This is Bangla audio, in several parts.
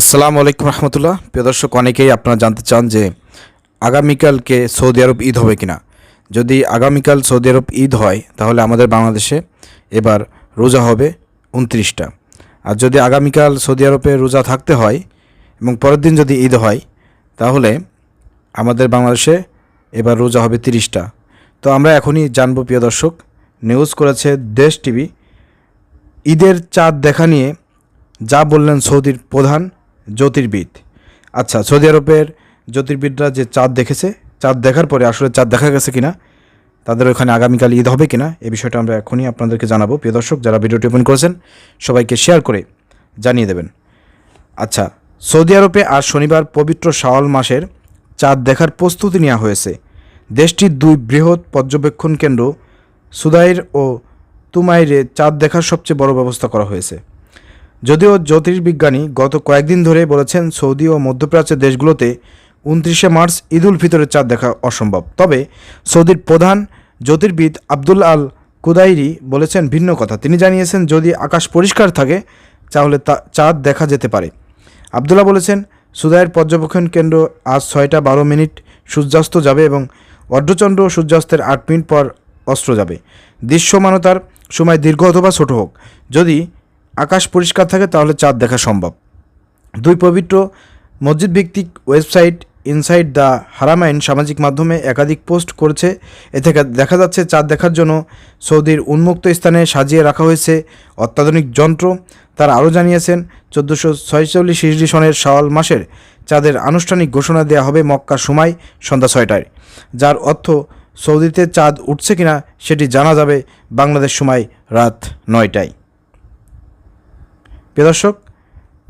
আসসালামু আলাইকুম রহমতুল্লাহ। প্রিয় দর্শক, অনেকেই আপনারা জানতে চান যে আগামীকালকে সৌদি আরব ঈদ হবে কিনা। যদি আগামীকাল সৌদি আরব ঈদ হয়, তাহলে আমাদের বাংলাদেশে এবার রোজা হবে উনত্রিশটা। আর যদি আগামীকাল সৌদি আরবে রোজা থাকতে হয় এবং পরের দিন যদি ঈদ হয়, তাহলে আমাদের বাংলাদেশে এবার রোজা হবে তিরিশটা। তো আমরা এখনই জানব, প্রিয় দর্শক, নিউজ করেছে দেশ টিভি। ঈদের চাঁদ দেখা নিয়ে যা বললেন সৌদির প্রধান জ্যোতির্বিদ। আচ্ছা সৌদি আরবের জ্যোতির্বিদরা যে চাঁদ দেখেছে, চাঁদ দেখার পরে আসলে চাঁদ দেখা গেছে কিনা, তাদের ওখানে আগামীকাল ঈদ হবে কিনা, এ বিষয়টা আমরা এখনই আপনাদেরকে জানাব। প্রিয় দর্শক, যারা ভিডিওটি ওপেন করেছেন, সবাইকে শেয়ার করে জানিয়ে দেবেন। আচ্ছা সৌদি আরবে আজ শনিবার পবিত্র শাওয়াল মাসের চাঁদ দেখার প্রস্তুতি নেওয়া হয়েছে। দেশটির দুই বৃহৎ পর্যবেক্ষণ কেন্দ্র, সুদাইর ও তুমাইরে চাঁদ দেখার সবচেয়ে বড় ব্যবস্থা করা হয়েছে। যদিও জ্যোতির্বিজ্ঞানী গত কয়েকদিন ধরে বলেছেন সৌদি ও মধ্যপ্রাচ্যের দেশগুলোতে উনত্রিশে মার্চ ঈদ উল ফিতরের চাঁদ দেখা অসম্ভব। তবে সৌদির প্রধান জ্যোতির্বিদ আব্দুল আল কুদাইরি বলেছেন ভিন্ন কথা। তিনি জানিয়েছেন, যদি আকাশ পরিষ্কার থাকে, তাহলে তা চাঁদ দেখা যেতে পারে। আবদুল্লাহ বলেছেন সুদায়ের পর্যবেক্ষণ কেন্দ্র আজ ছয়টা বারো মিনিট সূর্যাস্ত যাবে এবং অর্ধচন্দ্র সূর্যাস্তের আট মিনিট পর অস্ত্র যাবে। দৃশ্যমানতার সময় দীর্ঘ অথবা ছোট হোক। যদি আকাশ পরিষ্কার থাকে, তাহলে চাঁদ দেখা সম্ভব। দুই পবিত্র মসজিদ ভিত্তিক ওয়েবসাইট ইনসাইড দ্য হারামাইন সামাজিক মাধ্যমে একাধিক পোস্ট করেছে। এ থেকে দেখা যাচ্ছে, চাঁদ দেখার জন্য সৌদির উন্মুক্ত স্থানে সাজিয়ে রাখা হয়েছে অত্যাধুনিক যন্ত্র। তারা আরও জানিয়েছেন, চোদ্দোশো ছয়চল্লিশ হিজড়ি সনের শাওয়াল মাসের চাঁদের আনুষ্ঠানিক ঘোষণা দেওয়া হবে মক্কার সময় সন্ধ্যা ছয়টায়। যার অর্থ, সৌদিতে চাঁদ উঠছে কিনা সেটি জানা যাবে বাংলাদেশ সময় রাত নয়টায়। প্রিয় দর্শক,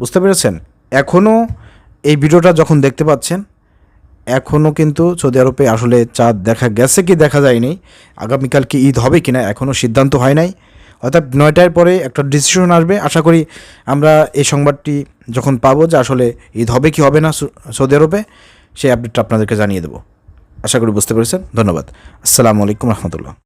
বুঝতে পেরেছেন? এখনও এই ভিডিওটা যখন দেখতে পাচ্ছেন এখনও কিন্তু সৌদি আরবে আসলে চাঁদ দেখা গেছে কি দেখা যায়নি, আগামীকাল কি ঈদ হবে কিনা এখনও সিদ্ধান্ত হয় নাই। অর্থাৎ নয়টার পরে একটা ডিসিশন আসবে। আশা করি আমরা এই সংবাদটি যখন পাবো যে আসলে ঈদ হবে কি হবে না সৌদি আরবে, সেই আপডেটটা আপনাদেরকে জানিয়ে দেবো। আশা করি বুঝতে পেরেছেন? ধন্যবাদ। আসসালামু আলাইকুম রহমতুল্লাহ।